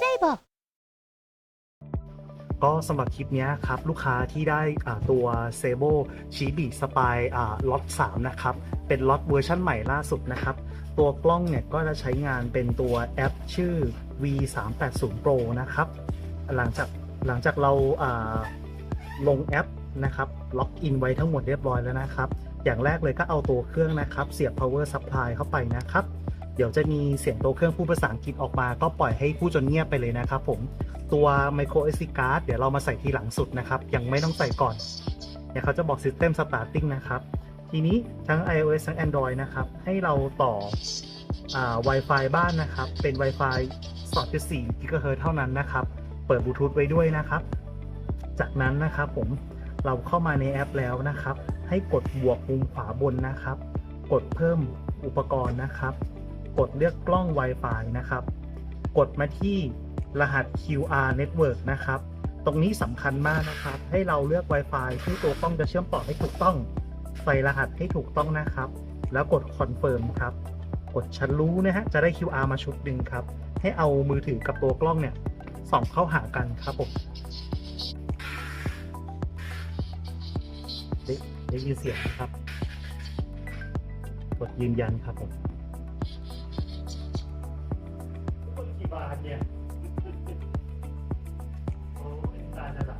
セーバーก็สำหรับคลิปนี้ครับ ลูกค้าที่ได้ตัว s a b o ชีบีสปายล็อต3นะครับ เป็นล็อตเวอร์ชันใหม่ล่าสุดนะครับ ตัวกล้องเนี่ยก็จะใช้งานเป็นตัวแอปชื่อ V380 Pro นะครับ หลังจากหลังจากเราลงแอปนะครับล็อกอินไว้ทั้งหมดเรียบร้อยแล้วนะครับ อย่างแรกเลยก็เอาตัวเครื่องนะครับ เสียบ power supply เข้าไปนะครับ เดี๋ยวจะมีเสียงตัวเครื่องพูดภาษาอังกฤษออกมา ก็ปล่อยให้พูดจนเงียบไปเลยนะครับผมตัว micro SD card เดี๋ยวเรามาใส่ทีหลังสุดนะครับ ยังไม่ต้องใส่ก่อนเดี๋ยวเขาจะบอก system starting นะครับ ทีนี้ทั้ง iOS ทั้ง Android นะครับ ให้เราต่ออ Wi-Fi บ้านนะครับ เป็น Wi-Fi 2.4 GHz เท่านั้นนะครับ เปิดบลูทูธไว้ด้วยนะครับ จากนั้นนะครับผมเราเข้ามาในแอปแล้วนะครับ ให้กดบวกมุมขวาบนนะครับ กดเพิ่มอุปกรณ์นะครับ กดเลือกกล้อง Wi-Fi นะครับ กดมาที่รหัส QR Network นะครับ ตรงนี้สำคัญมากนะครับ ให้เราเลือก Wi-Fi ที่ตัวกล้องจะเชื่อมต่อให้ถูกต้อง ใส่รหัสให้ถูกต้องนะครับ แล้วกด Confirm ครับ กดฉันรู้นะฮะ จะได้ QR มาชุดหนึ่งครับ ให้เอามือถือกับตัวกล้องเนี่ยส่องเข้าหากันครับผมได้ยินเสียงนะครับ กดยืนยันครับผม เนี่ยโอ้ยตายแล้วล่ะ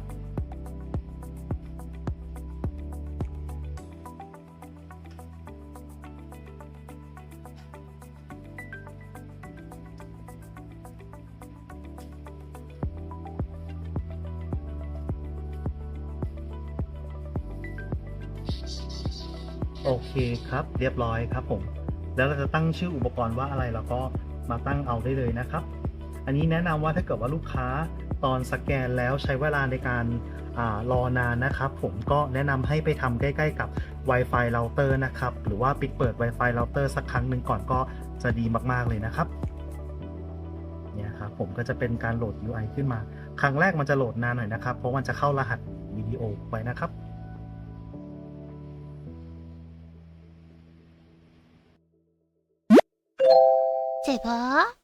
โอเคครับเรียบร้อยครับผม แล้วเราจะตั้งชื่ออุปกรณ์ว่าอะไรเราก็มาตั้งเอาได้เลยนะครับ อันนี้แนะนำว่าถ้าเกิดว่าลูกค้าตอนสแกนแล้วใช้เวลาในการอรอนานนะครับ ผมก็แนะนำให้ไปทำใกล้ ๆ กับ Wi-Fi router นะครับ หรือว่าปิดเปิด Wi-Fi router สักครั้งหนึ่งก่อนก็จะดีมากๆเลยนะครับเนี่ยครับผมก็จะเป็นการโหลด UI ขึ้นมา ครั้งแรกมันจะโหลดนานหน่อยนะครับ เพราะมันจะเข้ารหัสวิดีโอไปนะครับセーバー